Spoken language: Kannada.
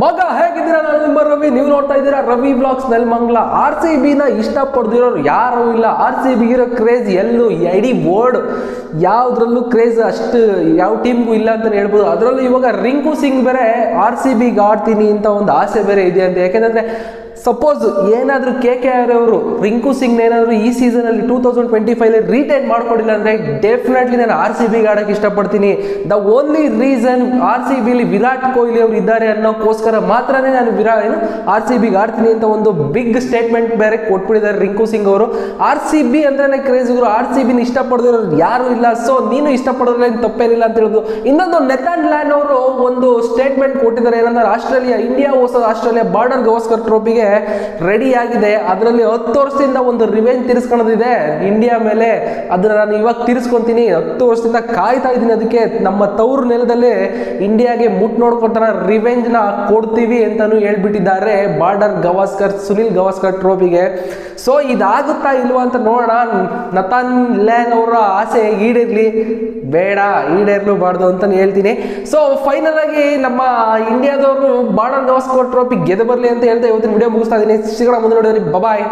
ಮಗ ಹೇಗಿದ್ದೀರಾ ನಾನು ನಿಮ್ಮ ರವಿ? ನೀವು ನೋಡ್ತಾ ಇದ್ದೀರಾ Ravi blogs Nelamangala R C ಬಿನ ಇಷ್ಟಪಡ್ದಿರೋರು ಯಾರೂ ಇಲ್ಲ. ಆರ್ ಸಿ ಬಿ ಇರೋ ಕ್ರೇಜ್ ಎಲ್ಲೂ ಇಡೀ ಬೋರ್ಡ್ ಯಾವುದ್ರಲ್ಲೂ ಕ್ರೇಜ್ ಅಷ್ಟು ಯಾವ ಟೀಮ್ಗೂ ಇಲ್ಲ ಅಂತ ಹೇಳ್ಬೋದು. ಅದರಲ್ಲೂ ಇವಾಗ ರಿಂಕು ಸಿಂಗ್ ಬೇರೆ ಆರ್ ಸಿ ಬಿಗೆ ಆಡ್ತೀನಿ ಅಂತ ಒಂದು ಆಸೆ ಬೇರೆ ಇದೆ ಅಂತ. ಯಾಕೆಂದ್ರೆ ಸಪೋಸ್ ಏನಾದರೂ ಕೆ ಕೆ ಆರ್ ಅವರು ರಿಂಕು ಸಿಂಗ್ ಏನಾದರೂ ಈ ಸೀಸನಲ್ಲಿ two thousand twenty five retain ಮಾಡ್ಕೊಂಡಿಲ್ಲ ಅಂದರೆ ಡೆಫಿನೆಟ್ಲಿ ನಾನು ಆರ್ ಸಿ ಬಿಗೆ ಆಡೋಕ್ಕೆ ಇಷ್ಟಪಡ್ತೀನಿ. The only reason R C ಬಿಲಿ Virat Kohli ಅವರು ಇದ್ದಾರೆ ಅನ್ನೋಕ್ಕೋಸ್ಕರ ಮಾತ್ರನೇ ನಾನು ವಿರಾ ಏನು ಆರ್ ಸಿ ಬಿಗೆ ಆಡ್ತೀನಿ ಅಂತ ಒಂದು ಬಿಗ್ ಸ್ಟೇಟ್ಮೆಂಟ್ ಬೇರೆ ಕೊಟ್ಬಿಟ್ಟಿದ್ದಾರೆ ರಿಂಕು ಸಿಂಗ್ ಅವರು. ಆರ್ ಸಿ ಬಿ ಅಂದ್ರೆ ಕ್ರೇಜಿಗರು ಆರ್ ಸಿ ಬಿನ ಇಷ್ಟಪಡೋರು ಯಾರು ಇಲ್ಲ. ಸೊ ನೀನು ಇಷ್ಟಪಡೋದ್ರಲ್ಲಿ ತಪ್ಪೇನಿಲ್ಲ ಅಂತ ಹೇಳೋದು. ಇನ್ನೊಂದು ನೆಥನ್ ಲ್ಯಾಂಡ್ ಅವರು ಒಂದು ಸ್ಟೇಟ್ಮೆಂಟ್ ಕೊಟ್ಟಿದ್ದಾರೆ. ಏನಂದ್ರೆ, Australia India versus Australia Border Gavaskar ಟ್ರೋಫಿಗೆ ready ಆಗಿದೆ. ಅದರಲ್ಲಿ ಹತ್ತು ವರ್ಷದಿಂದ ಒಂದು ರಿವೆಂಜ್ ತೀರಿಸ್ಕೊಳ್ಳೋದಿದೆ ಇಂಡಿಯಾ ಮೇಲೆ ಅದನ್ನ ನಾನು ಇವಾಗ ತೀರಿಸ್ಕೊಂತೀನಿ. ಹತ್ತು ವರ್ಷದಿಂದ ಕಾಯ್ತಾ ಇದ್ದೀನಿ ಅದಕ್ಕೆ. ನಮ್ಮ ತವರು ನೆಲದಲ್ಲಿ ಇಂಡಿಯಾಗೆ ಮುಟ್ ನೋಡ್ಕೊತಾರ ರಿವೆಂಜ್ನ ಕೊಡ್ತೀವಿ ಅಂತಾನು ಹೇಳ್ಬಿಟ್ಟಿದ್ದಾರೆ ಬಾರ್ಡರ್ ಗವಾಸ್ಕರ್, ಸುನಿಲ್ ಗವಾಸ್ಕರ್ ಟ್ರೋಫಿಗೆ ಸೊ ಇದಾಗುತ್ತಾ ಇಲ್ವಾ ಅಂತ ನೋಡೋಣ. ನತಾನ್ ಲ್ಯಾನ್ ಅವರ ಆಸೆ ಈಡೇರ್ಲಿ. ಬೇಡ, ಈಡೇರ್ಲೂಬಾರ್ದು ಅಂತ ಹೇಳ್ತೀನಿ. ಸೊ ಫೈನಲ್ ಆಗಿ ನಮ್ಮ ಇಂಡಿಯಾದವರು ಬಾಣ ಗವಾಸ್ಕರ್ ಟ್ರೋಫಿ ಗೆದ್ದು ಬರಲಿ ಅಂತ ಹೇಳ್ತಾ ಇವತ್ತಿನ ವಿಡಿಯೋ ಮುಗಿಸ್ತಾ ಇದ್ದೀನಿ. ಶ್ರೀಗಳ ಮುಂದೆ ನೋಡಿದ್ರಿ ಬಾಯ್.